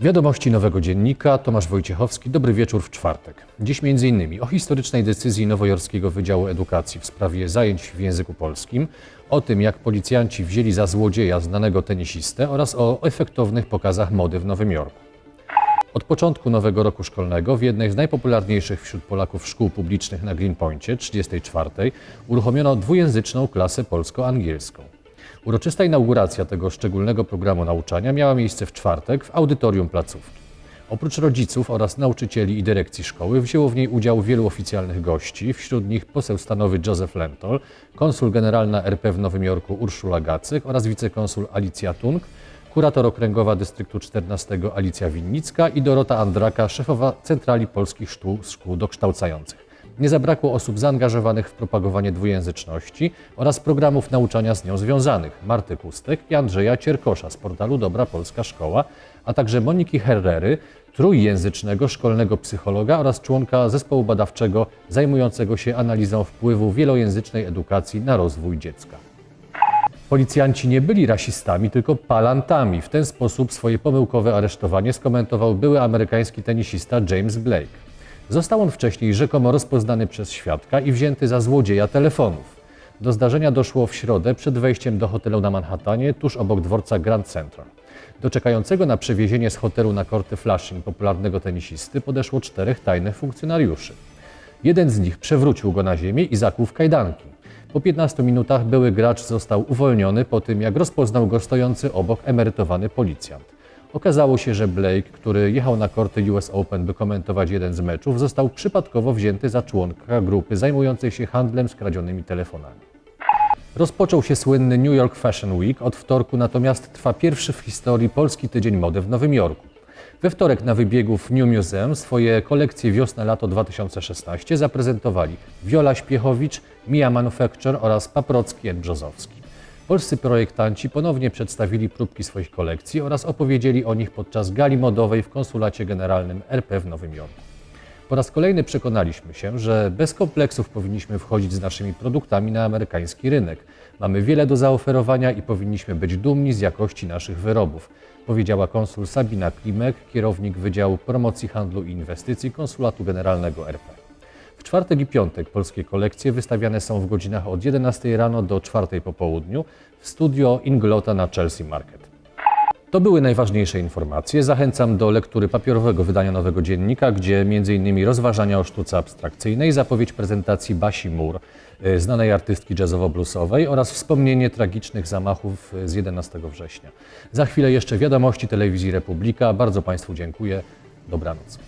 Wiadomości Nowego Dziennika, Tomasz Wojciechowski, dobry wieczór w czwartek. Dziś m.in. o historycznej decyzji Nowojorskiego Wydziału Edukacji w sprawie zajęć w języku polskim, o tym jak policjanci wzięli za złodzieja znanego tenisistę oraz o efektownych pokazach mody w Nowym Jorku. Od początku nowego roku szkolnego w jednej z najpopularniejszych wśród Polaków szkół publicznych na Greenpointie, 34, uruchomiono dwujęzyczną klasę polsko-angielską. Uroczysta inauguracja tego szczególnego programu nauczania miała miejsce w czwartek w audytorium placówki. Oprócz rodziców oraz nauczycieli i dyrekcji szkoły wzięło w niej udział wielu oficjalnych gości, wśród nich poseł stanowy Józef Lentol, konsul generalna RP w Nowym Jorku Urszula Gacyk oraz wicekonsul Alicja Tung, kurator okręgowa dystryktu 14 Alicja Winnicka i Dorota Andraka, szefowa Centrali Polskich Szkół, Szkół Dokształcających. Nie zabrakło osób zaangażowanych w propagowanie dwujęzyczności oraz programów nauczania z nią związanych. Marty Kustek i Andrzeja Cierkosza z portalu Dobra Polska Szkoła, a także Moniki Herrery, trójjęzycznego szkolnego psychologa oraz członka zespołu badawczego zajmującego się analizą wpływu wielojęzycznej edukacji na rozwój dziecka. Policjanci nie byli rasistami, tylko palantami. W ten sposób swoje pomyłkowe aresztowanie skomentował były amerykański tenisista James Blake. Został on wcześniej rzekomo rozpoznany przez świadka i wzięty za złodzieja telefonów. Do zdarzenia doszło w środę przed wejściem do hotelu na Manhattanie, tuż obok dworca Grand Central. Do czekającego na przewiezienie z hotelu na korty Flushing popularnego tenisisty podeszło czterech tajnych funkcjonariuszy. Jeden z nich przewrócił go na ziemię i zakuł w kajdanki. Po 15 minutach były gracz został uwolniony po tym, jak rozpoznał go stojący obok emerytowany policjant. Okazało się, że Blake, który jechał na korty US Open, by komentować jeden z meczów, został przypadkowo wzięty za członka grupy zajmującej się handlem skradzionymi telefonami. Rozpoczął się słynny New York Fashion Week. Od wtorku natomiast trwa pierwszy w historii polski tydzień mody w Nowym Jorku. We wtorek na wybiegu w New Museum swoje kolekcje wiosna-lato 2016 zaprezentowali Wiola Śpiechowicz, Mia Manufacture oraz Paprocki Brzozowski. Polscy projektanci ponownie przedstawili próbki swoich kolekcji oraz opowiedzieli o nich podczas gali modowej w Konsulacie Generalnym RP w Nowym Jorku. Po raz kolejny przekonaliśmy się, że bez kompleksów powinniśmy wchodzić z naszymi produktami na amerykański rynek. Mamy wiele do zaoferowania i powinniśmy być dumni z jakości naszych wyrobów, powiedziała konsul Sabina Klimek, kierownik Wydziału Promocji Handlu i Inwestycji Konsulatu Generalnego RP. Czwartek i piątek polskie kolekcje wystawiane są w godzinach od 11 rano do 4 po południu w studio Inglota na Chelsea Market. To były najważniejsze informacje. Zachęcam do lektury papierowego wydania Nowego Dziennika, gdzie m.in. rozważania o sztuce abstrakcyjnej, zapowiedź prezentacji Basi Mur, y, znanej artystki jazzowo-bluesowej oraz wspomnienie tragicznych zamachów y, z 11 września. Za chwilę jeszcze wiadomości telewizji Republika. Bardzo Państwu dziękuję. Dobranoc.